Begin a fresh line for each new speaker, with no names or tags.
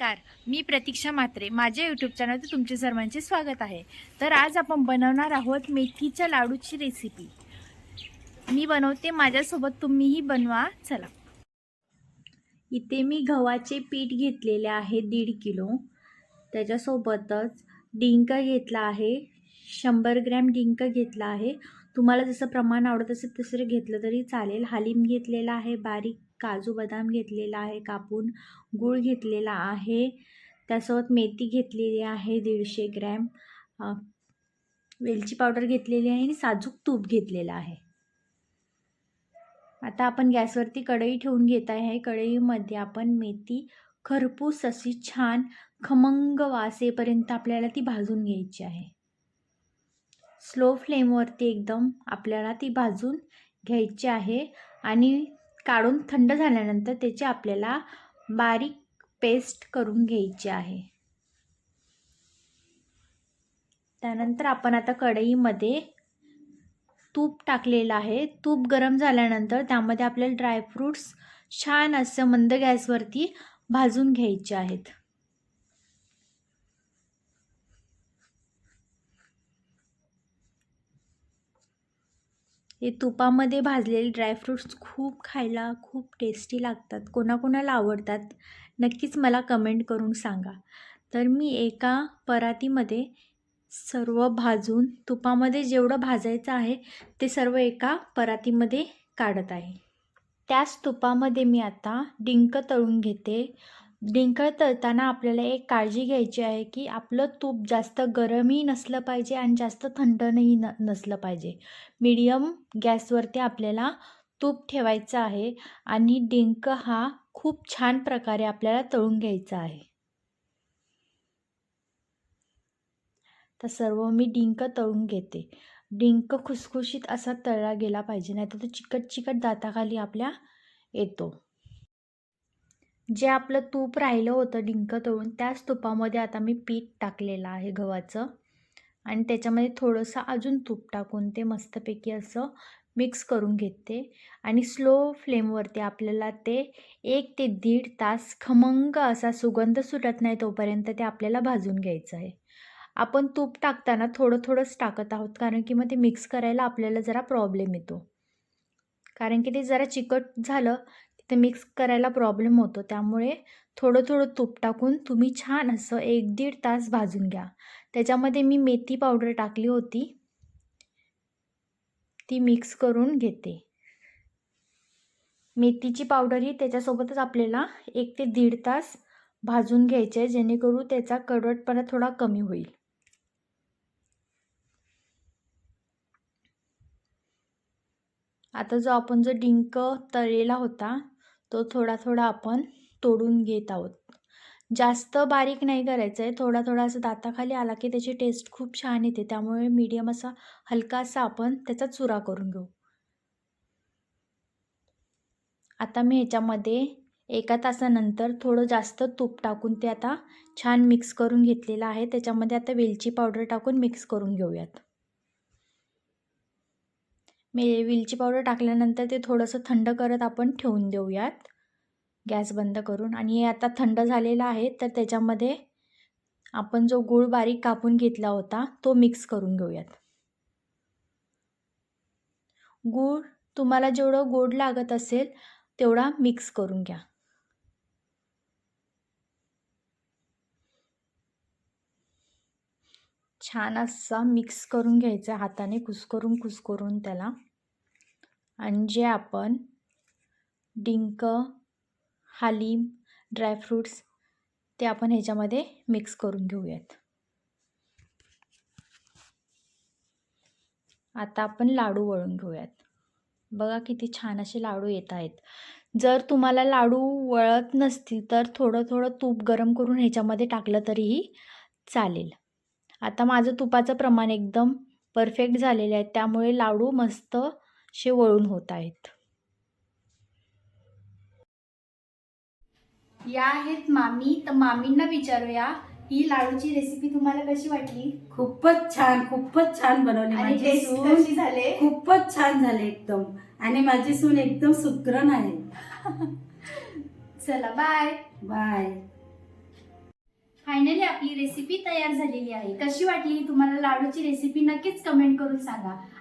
नमस्कार. मी प्रतीक्षा म्हात्रे. माझ्या यूट्यूब चॅनलवर तुमचे सर्वांचे स्वागत आहे. तर आज आपण बनवणार आहोत मेथीच्या लाडूची रेसिपी मी बनवते माझ्यासोबत तुम्हीही बनवा. चला. इथे मी गव्हाचे पीठ घेतलेले आहे दीड किलो. त्याच्यासोबतच डिंक घेतला आहे. शंभर ग्रॅम डिंक घेतला आहे. तुम्हाला जसं प्रमाण आवडत असेल तसं घेतलं तरी चालेल. हालीम घेतलेला आहे बारीक. काजू बदाम घेतलेला आहे कापून गूळ घेतलेला आहे. त्यासोबत मेथी घेतलेली आहे दीडशे ग्रॅम. वेलची पावडर घेतलेली आहे आणि साजूक तूप घेतलेलं आहे. आता आपण गॅसवरती कढई ठेवून घेत आहे. कढईमध्ये आपण मेथी खरपूस अशी छान खमंग वासेपर्यंत आपल्याला ती भाजून घ्यायची आहे. स्लो फ्लेमवरती एकदम आपल्याला ती भाजून घ्यायची आहे आणि काढून थंड झाल्यानंतर त्याची आपल्याला बारीक पेस्ट करून घ्यायची आहे. त्यानंतर आपण आता कढईमध्ये तूप टाकलेलं आहे. तूप गरम झाल्यानंतर त्यामध्ये आपल्याला ड्रायफ्रूट्स छान असं मंद गॅसवरती भाजून घ्यायचे आहेत. हे तुपामध्ये भाजलेले ड्रायफ्रूट्स खूप खायला खूप टेस्टी लागतात. कोणाकोणाला आवडतात? नक्कीच मला कमेंट करून सांगा. तर मी एका परातीमध्ये सर्व भाजून तुपामध्ये जेवढं भाजायचं आहे ते सर्व एका परातीमध्ये काढत आहे. त्याच तुपामध्ये मी आता डिंक तळून घेते. डिंक तळताना आपल्याला एक काळजी घ्यायची आहे की आपलं तूप जास्त गरमही नसलं पाहिजे आणि जास्त थंडनही न नसलं पाहिजे. मीडियम गॅसवरती आपल्याला तूप ठेवायचं आहे आणि डिंक हा खूप छान प्रकारे आपल्याला तळून घ्यायचा आहे. तर सर्व मी डिंक तळून घेते. डिंक खुसखुशीत असा तळला गेला पाहिजे नाही तर तो चिकट चिकट दाताखाली आपल्या येतो. जे आपलं तूप राहिलं होतं डिंक तळून त्याच तुपामध्ये आता मी पीठ टाकलेलं आहे गव्हाचं. आणि त्याच्यामध्ये थोडंसं अजून तूप टाकून ते मस्तपैकी असं मिक्स करून घेते. आणि स्लो फ्लेमवरती आपल्याला ते एक ते दीड तास खमंग असा सुगंध सुटत नाही तोपर्यंत ते आपल्याला भाजून घ्यायचं आहे. आपण तूप टाकताना थोडं थोडंच टाकत आहोत कारण की मग ते मिक्स करायला आपल्याला जरा प्रॉब्लेम येतो. कारण की ते जरा चिकट झालं ते मिक्स करायला प्रॉब्लेम होतो. त्यामुळे थोडं थोडं तूप टाकून तुम्ही छान असं एक दीड तास भाजून घ्या. त्याच्यामध्ये मी मेथी पावडर टाकली होती. ती मिक्स करून घेते. मेथीची पावडर ही त्याच्यासोबतच आपल्याला एक ते दीड तास भाजून घ्यायचे जेणेकरून त्याचा कडवटपणा थोडा कमी होईल. आता जो आपण जो डिंक तळलेला होता तो थोडा थोडा आपण तोडून घेत आहोत. जास्त बारीक नाही करायचं आहे थोडा थोडा असं दाताखाली आला की त्याची टेस्ट खूप छान येते. त्यामुळे मीडियम असा हलकासा आपण त्याचा चुरा करून घेऊ. आता मी ह्याच्यामध्ये एका तासानंतर थोडं जास्त तूप टाकून ते आता छान मिक्स करून घेतलेलं आहे. त्याच्यामध्ये आता वेलची पावडर टाकून मिक्स करून घेऊयात. मे वेलची पावडर टाकल्यानंतर ते थोडंसं थंड करत आपण ठेवून देऊयात. गॅस बंद करून. आणि हे आता थंड झालेलं आहे तर त्याच्यामध्ये आपण जो गूळ बारीक कापून घेतला होता तो मिक्स करून घेऊयात. गूळ तुम्हाला जेवढं गोड लागत असेल तेवढा मिक्स करून घ्या. छान असा मिक्स करून घ्यायचा हाताने कुस्करून कुस्करून त्याला. आणि जे आपण डिंक हालीम ड्रायफ्रूट्स ते आपण ह्याच्यामध्ये मिक्स करून घेऊयात. आता आपण लाडू वळून घेऊयात. बघा किती छान असे लाडू येत आहेत. जर तुम्हाला लाडू वळत नसतील तर थोडं थोडं तूप गरम करून ह्याच्यामध्ये टाकलं तरीही चालेल. आता माझं तुपाचं प्रमाण एकदम परफेक्ट झालेलं आहे. त्यामुळे लाडू मस्त असे वळून होत आहेत. या आहेत मामी. तर मामींना विचारूया ही लाडूची रेसिपी तुम्हाला कशी वाटली?
खूपच छान खूपच छान बनवली
आणि
माझी
टेस्ट
सून.
कशी झाले?
खूपच छान झाले एकदम. आणि माझी सून एकदम सुग्रण आहे
चला बाय
बाय
आपली रेसिपी तयार झालेली आहे. कशी वाटली? तुम्हाला लाडूची रेसिपी नक्कीच कमेंट करून सांगा.